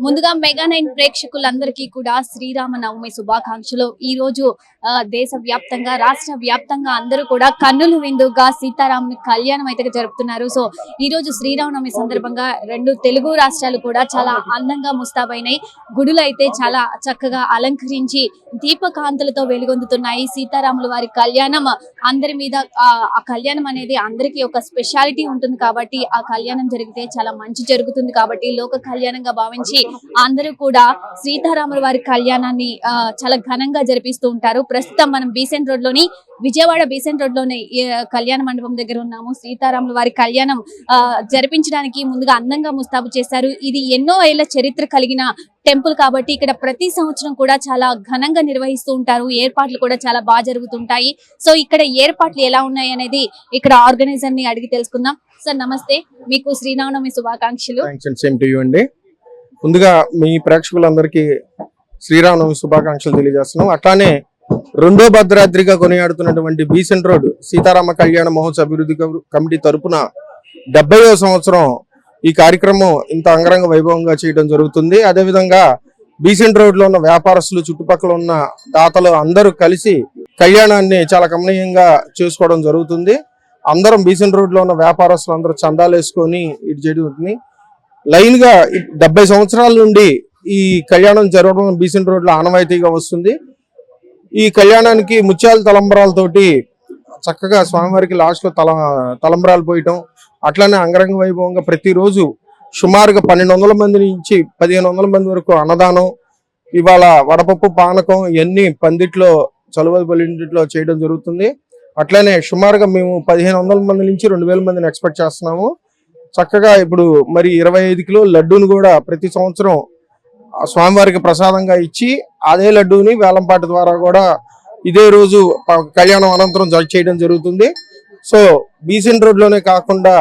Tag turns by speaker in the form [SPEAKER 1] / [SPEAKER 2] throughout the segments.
[SPEAKER 1] ముందుగా mega nine ప్రేక్షకులందరికీ కూడా శ్రీరామ నవమి శుభాకాంక్షలు. ఈ రోజు ఆ, దేశ వ్యాప్తంగా రాష్ట్ర వ్యాప్తంగా అందరూ కూడా కన్నులు విందుగా సీతారాముని కళ్యాణం అయితే జరుపుతున్నారు. సో ఈ రోజు శ్రీరామనవమి సందర్భంగా రెండు తెలుగు రాష్ట్రాలు కూడా చాలా అందంగా ముస్తాబైనాయి గుడులు అయితే చాలా చక్కగా అలంకరించి దీపకాంతులతో వెలుగొందుతున్నాయి. సీతారాముల వారి కళ్యాణం అందరి మీద ఆ కళ్యాణం అనేది అందరికీ ఒక స్పెషాలిటీ ఉంటుంది కాబట్టి ఆ కళ్యాణం జరిగితే చాలా మంచి జరుగుతుంది కాబట్టి లోక కళ్యాణంగా భావించి అందరూ కూడా సీతారాముల వారి కళ్యాణాన్ని చాలా ఘనంగా జరిపిస్తూ ఉంటారు. ప్రస్తుతం మనం బీసెంట్ రోడ్లోని విజయవాడ బీసెంట్ రోడ్లోని కళ్యాణ మండపం దగ్గర ఉన్నాము. సీతారాముల వారి కళ్యాణం ఆ, జరిపించడానికి ముందుగా అందంగా ముస్తాబు చేశారు. ఇది ఎన్నో ఏళ్ళ చరిత్ర కలిగిన టెంపుల్ కాబట్టి ఇక్కడ ప్రతి సంవత్సరం కూడా చాలా ఘనంగా నిర్వహిస్తూ ఉంటారు. ఏర్పాట్లు కూడా చాలా బాగా జరుగుతుంటాయి. సో ఇక్కడ ఏర్పాట్లు ఎలా ఉన్నాయి అనేది ఇక్కడ ఆర్గనైజర్ని అడిగి తెలుసుకుందాం. సార్ నమస్తే. మీకు శ్రీరామనవమి శుభాకాంక్షలు.
[SPEAKER 2] ముందుగా మీ ప్రేక్షకులందరికీ శ్రీరామనవమి శుభాకాంక్షలు తెలియజేస్తున్నాం. అట్లానే రెండో భద్రాద్రిగా కొనియాడుతున్నటువంటి బీసెంట్ రోడ్ సీతారామ కళ్యాణ మహోత్సవ అభివృద్ధి కమిటీ తరపున డెబ్బైవ సంవత్సరం ఈ కార్యక్రమం ఇంత అంగరంగ వైభవంగా చేయడం జరుగుతుంది. అదేవిధంగా బీసెంట్ రోడ్లో ఉన్న వ్యాపారస్తులు చుట్టుపక్కల ఉన్న దాతలు అందరూ కలిసి కళ్యాణాన్ని చాలా గమనీయంగా చేసుకోవడం జరుగుతుంది. అందరం బీసెంట్ రోడ్లో ఉన్న వ్యాపారస్తులు అందరూ చందాలు వేసుకొని ఇటు జరుగుతుంది. లైన్గా డెబ్బై సంవత్సరాల నుండి ఈ కళ్యాణం జరగడం బీసెంట్ రోడ్లో ఆనవాయితీగా వస్తుంది. ఈ కళ్యాణానికి ముత్యాల తలంబరాలతోటి చక్కగా స్వామివారికి లాస్ట్లో తల తలంబరాలు పోయటం అట్లానే అంగరంగ వైభవంగా ప్రతిరోజు సుమారుగా పన్నెండు వందల మంది నుంచి పదిహేను వందల మంది వరకు అన్నదానం ఇవాళ వడపప్పు పానకం ఇవన్నీ పందిట్లో చలువబలింటిలో చేయడం జరుగుతుంది. అట్లనే సుమారుగా మేము పదిహేను వందల మంది నుంచి రెండు వేల మందిని ఎక్స్పెక్ట్ చేస్తున్నాము. చక్కగా ఇప్పుడు మరి ఇరవై ఐదు కిలో లడ్డూని కూడా ప్రతి సంవత్సరం స్వామివారికి ప్రసాదంగా ఇచ్చి అదే లడ్డూని వేలంపాట ద్వారా కూడా ఇదే రోజు కళ్యాణం అనంతరం జ- చేయడం జరుగుతుంది. సో బీసెంట్ రోడ్లోనే కాకుండా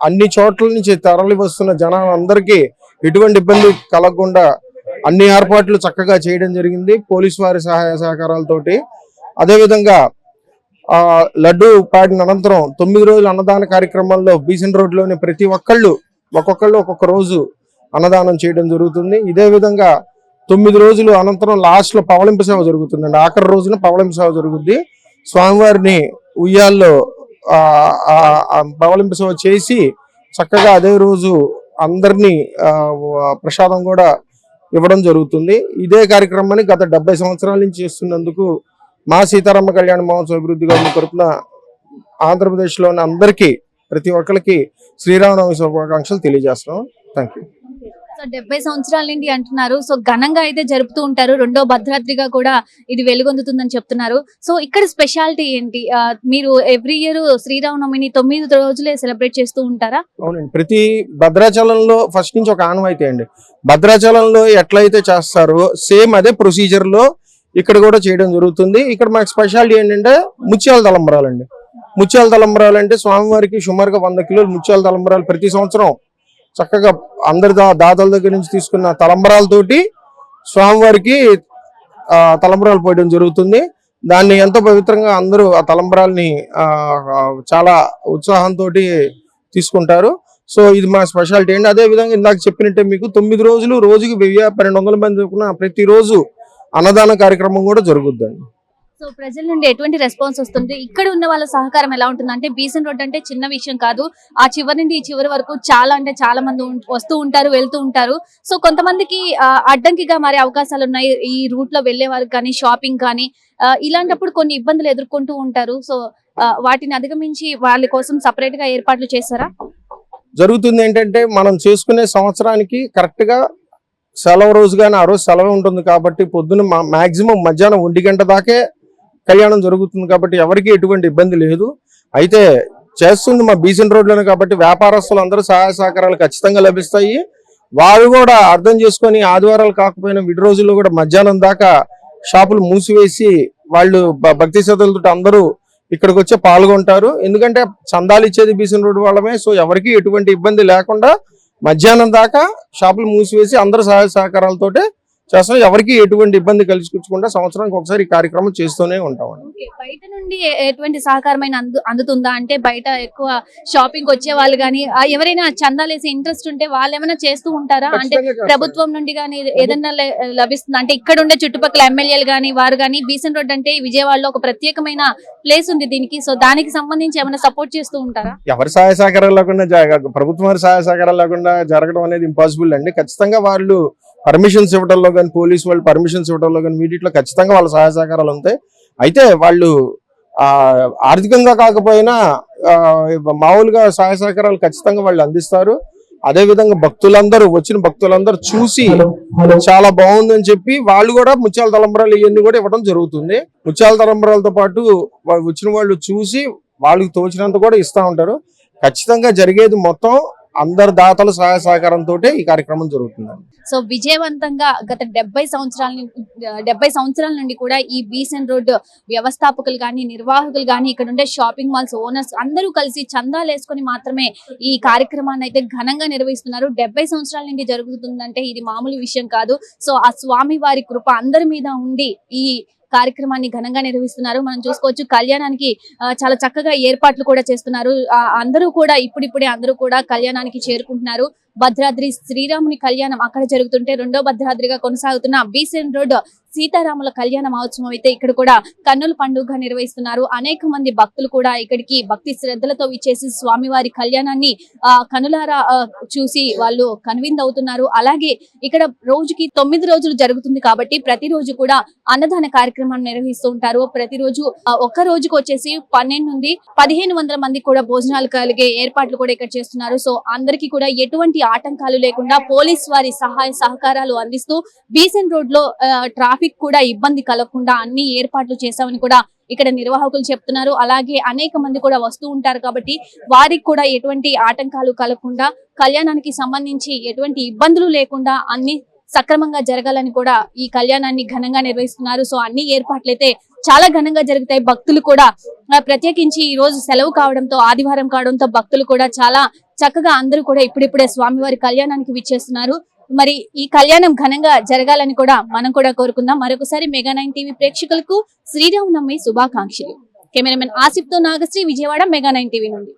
[SPEAKER 2] అన్ని చోట్ల నుంచి తరలి వస్తున్న జనాలందరికీ ఎటువంటి ఇబ్బంది కలగకుండా అన్ని ఏర్పాట్లు చక్కగా చేయడం జరిగింది. పోలీసు వారి సహాయ సహకారాలతోటి. అదేవిధంగా లడ్డు పాడిన అనంతరం తొమ్మిది రోజుల అన్నదాన కార్యక్రమాల్లో బీసన్ రోడ్లోని ప్రతి ఒక్కళ్ళు ఒక్కొక్కళ్ళు ఒక్కొక్క రోజు అన్నదానం చేయడం జరుగుతుంది. ఇదే విధంగా తొమ్మిది రోజులు అనంతరం లాస్ట్లో పవళింపు సేవ జరుగుతుందండి. ఆఖరి రోజున పవళింపు సేవ జరుగుద్ది. స్వామివారిని ఉయ్యాల్లో ఆ పవళింపు సేవ చేసి చక్కగా అదే రోజు అందరినీ ప్రసాదం కూడా ఇవ్వడం జరుగుతుంది. ఇదే కార్యక్రమాన్ని గత డెబ్బై సంవత్సరాల నుంచి చేస్తున్నందుకు మా సీతారామ కళ్యాణ మహోత్సవ అభివృద్ధి గారి తరపున ఆంధ్రప్రదేశ్లోని అందరికీ ప్రతి ఒక్కరికి శ్రీరామనవమి శుభాకాంక్షలు తెలియజేస్తున్నాం. థ్యాంక్ యూ
[SPEAKER 1] సో డెబ్బై సంవత్సరాల నుండి అంటున్నారు. సో ఘనంగా అయితే జరుపుతూ ఉంటారు. రెండో భద్రాద్రిగా కూడా ఇది వెలుగొందుతుందని చెప్తున్నారు. సో ఇక్కడ స్పెషాలిటీ ఏంటి? మీరు ఎవ్రీ ఇయర్ శ్రీరామనవమిని తొమ్మిది రోజులే సెలబ్రేట్ చేస్తూ ఉంటారా?
[SPEAKER 2] అవునండి. ప్రతి భద్రాచలంలో ఫస్ట్ నుంచి ఒక ఆనవాయితీ అండి. భద్రాచలంలో ఎట్లయితే చేస్తారో సేమ్ అదే ప్రొసీజర్లో ఇక్కడ కూడా చేయడం జరుగుతుంది. ఇక్కడ మనకి స్పెషాలిటీ ఏంటంటే ముత్యాల తలంబరాలు అండి ముత్యాల తలంబరాలు అంటే స్వామివారికి సుమారుగా వంద కిలోలు ముత్యాల తలంబరాలు ప్రతి సంవత్సరం చక్కగా అందరి దా దాతల దగ్గర నుంచి తీసుకున్న తలంబరాలతోటి స్వామివారికి తలంబరాలు పోయడం జరుగుతుంది. దాన్ని ఎంతో పవిత్రంగా అందరూ ఆ తలంబరాల్ని చాలా ఉత్సాహంతో తీసుకుంటారు. సో ఇది మా స్పెషాలిటీ. అండి అదే విధంగా ఇందాక చెప్పినట్టే మీకు తొమ్మిది రోజులు రోజుకి వెయ్యి పన్నెండు వందల మంది ప్రతిరోజు అన్నదాన కార్యక్రమం కూడా జరుగుద్దండి.
[SPEAKER 1] సో ప్రజల నుండి ఎటువంటి రెస్పాన్స్ వస్తుంది? ఇక్కడ ఉన్న వాళ్ళ సహకారం ఎలా ఉంటుంది? అంటే బీసెన్ రోడ్ అంటే చిన్న విషయం కాదు. ఆ చివరి నుండి ఈ చివరి వరకు చాలా అంటే చాలా మంది వస్తూ ఉంటారు వెళ్తూ ఉంటారు. సో కొంతమందికి అడ్డంకిగా మారే అవకాశాలు ఉన్నాయి. ఈ రూట్లో వెళ్ళే వారికి కానీ షాపింగ్ కానీ ఇలాంటప్పుడు కొన్ని ఇబ్బందులు ఎదుర్కొంటూ ఉంటారు. సో వాటిని అధిగమించి వాళ్ళ కోసం సపరేట్గా ఏర్పాట్లు చేస్తారా
[SPEAKER 2] జరుగుతుంది ఏంటంటే మనం చేసుకునే సంవత్సరానికి కరెక్ట్గా సెలవు రోజు కానీ ఆ రోజు సెలవు ఉంటుంది కాబట్టి పొద్దున్న మాక్సిమం మధ్యాహ్నం ఒంటి గంట దాకే కళ్యాణం జరుగుతుంది కాబట్టి ఎవరికి ఎటువంటి ఇబ్బంది లేదు. అయితే చేస్తుంది మా బీసెంట్ రోడ్లోనే కాబట్టి వ్యాపారస్తులు అందరూ సహాయ సహకారాలు ఖచ్చితంగా లభిస్తాయి. వారు కూడా అర్థం చేసుకొని ఆదివారాలు కాకపోయినా విడి రోజుల్లో కూడా మధ్యాహ్నం దాకా షాపులు మూసివేసి వాళ్ళు భక్తి శ్రద్ధలతో అందరూ ఇక్కడికి వచ్చి పాల్గొంటారు. ఎందుకంటే చందాలు ఇచ్చేది బీసెంట్ రోడ్ వాళ్ళమే. సో ఎవరికి ఎటువంటి ఇబ్బంది లేకుండా మధ్యాహ్నం దాకా షాపులు మూసివేసి అందరు సహాయ సహకారాలతోటే చేస్తాం ఎవరికి ఎటువంటి ఇబ్బంది కలిగించకుండా సంవత్సరానికి ఒకసారి ఈ కార్యక్రమం చేస్తూనే ఉంటామండి
[SPEAKER 1] ఓకే బయట నుండి ఎటువంటి సహకారమైన అందు అందుతుందా? అంటే బయట ఎక్కువ షాపింగ్ వచ్చే వాళ్ళు కానీ ఎవరైనా చందాలేసే ఇంట్రెస్ట్ ఉంటే వాళ్ళు ఏమైనా చేస్తూ ఉంటారా? అంటే. ప్రభుత్వం నుండి కానీ ఏదన్నా లే- లభిస్తుంది? అంటే ఇక్కడ ఉండే చుట్టుపక్కల ఎమ్మెల్యేలు కానీ వారు కానీ బీసెన్ రోడ్ అంటే విజయవాడలో ఒక ప్రత్యేకమైన ప్లేస్ ఉంది దీనికి. సో దానికి సంబంధించి ఏమైనా సపోర్ట్ చేస్తూ ఉంటారా?
[SPEAKER 2] ఎవరి సహాయ సహకారాలు లేకుండా ప్రభుత్వం సహాయ సహకారాలు లేకుండా జరగడం అనేది ఇంపాసిబుల్ అండి. ఖచ్చితంగా వాళ్ళు పర్మిషన్స్ ఇవ్వడంలో కానీ పోలీస్ వాళ్ళు పర్మిషన్స్ ఇవ్వడంలో కానీ వీటిలో ఖచ్చితంగా వాళ్ళ సహాయ సహకారాలు ఉంటాయి. అయితే వాళ్ళు ఆ ఆర్థికంగా కాకపోయినా మామూలుగా సహాయ సహకారాలు ఖచ్చితంగా వాళ్ళు అందిస్తారు. అదే విధంగా భక్తులందరూ వచ్చిన భక్తులందరూ చూసి చాలా బాగుందని చెప్పి వాళ్ళు కూడా ముత్యాల తలంబరాలు ఇవన్నీ కూడా ఇవ్వడం జరుగుతుంది. ముత్యాల తలంబరాలతో పాటు వచ్చిన వాళ్ళు చూసి వాళ్ళకి తోచినంత కూడా ఇస్తా ఉంటారు. ఖచ్చితంగా జరిగేది మొత్తం అందరు దాతలు సహాయ సహకారంతో ఈ కార్యక్రమం జరుగుతుంది
[SPEAKER 1] సో విజయవంతంగా గత డెబ్బై సంవత్సరాల డెబ్బై సంవత్సరాల నుండి కూడా ఈ బీసెన్ రోడ్ వ్యవస్థాపకులు కానీ నిర్వాహకులు కానీ ఇక్కడ ఉండే షాపింగ్ మాల్స్ ఓనర్స్ అందరూ కలిసి చందాలు వేసుకొని మాత్రమే ఈ కార్యక్రమాన్ని అయితే ఘనంగా నిర్వహిస్తున్నారు. డెబ్బై సంవత్సరాల నుండి జరుగుతుందంటే ఇది మామూలు విషయం కాదు. సో ఆ స్వామి వారి కృప అందరి మీద ఉండి ఈ కార్యక్రమాన్ని ఘనంగా నిర్వహిస్తున్నారు. మనం చూసుకోవచ్చు కళ్యాణానికి చాలా చక్కగా ఏర్పాట్లు కూడా చేస్తున్నారు. ఆ, అందరూ కూడా ఇప్పుడిప్పుడే అందరూ కూడా కళ్యాణానికి చేరుకుంటున్నారు. భద్రాద్రి శ్రీరాముని కళ్యాణం అక్కడ జరుగుతుంటే రెండో భద్రాద్రిగా కొనసాగుతున్న బీసెన్ రోడ్ సీతారాముల కళ్యాణ మహోత్సవం అయితే ఇక్కడ కూడా కన్నుల పండుగ నిర్వహిస్తున్నారు. అనేక మంది భక్తులు కూడా ఇక్కడికి భక్తి శ్రద్ధలతో ఇచ్చేసి స్వామివారి కళ్యాణాన్ని ఆ కనులారా చూసి వాళ్ళు కనువిందవుతున్నారు అలాగే ఇక్కడ రోజుకి తొమ్మిది రోజులు జరుగుతుంది కాబట్టి ప్రతిరోజు కూడా అన్నదాన కార్యక్రమం నిర్వహిస్తూ ఉంటారు. ప్రతిరోజు ఒక్క రోజుకు వచ్చేసి పన్నెండు నుండి పదిహేను వందల మంది కూడా భోజనాలు కలిగే ఏర్పాట్లు కూడా ఇక్కడ చేస్తున్నారు. సో అందరికీ కూడా ఎటువంటి ఆటంకాలు లేకుండా పోలీస్ వారి సహాయ సహకారాలు అందిస్తూ బీసెన్ రోడ్లో ట్రాఫిక్ ట్రాఫిక్ కూడా ఇబ్బంది కలగకుండా అన్ని ఏర్పాట్లు చేశామని కూడా ఇక్కడ నిర్వాహకులు చెప్తున్నారు. అలాగే అనేక మంది కూడా వస్తూ ఉంటారు కాబట్టి వారికి కూడా ఎటువంటి ఆటంకాలు కలగకుండా కళ్యాణానికి సంబంధించి ఎటువంటి ఇబ్బందులు లేకుండా అన్ని సక్రమంగా జరగాలని కూడా ఈ కళ్యాణాన్ని ఘనంగా నిర్వహిస్తున్నారు. సో అన్ని ఏర్పాట్లు అయితే చాలా ఘనంగా జరుగుతాయి. భక్తులు కూడా ప్రత్యేకించి ఈ రోజు సెలవు కావడంతో ఆదివారం కావడంతో భక్తులు కూడా చాలా చక్కగా అందరూ కూడా ఇప్పుడిప్పుడే స్వామివారి కళ్యాణానికి విచ్చేస్తున్నారు. మరి ఈ కళ్యాణం ఘనంగా జరగాలని కూడా మనం కూడా కోరుకుందాం. మరొకసారి మెగా నైన్ టీవీ ప్రేక్షకులకు శ్రీరామనవమి శుభాకాంక్షలు. Cameraman ఆసిఫ్తో Nagasri Vijayawada mega nine TV నుండి.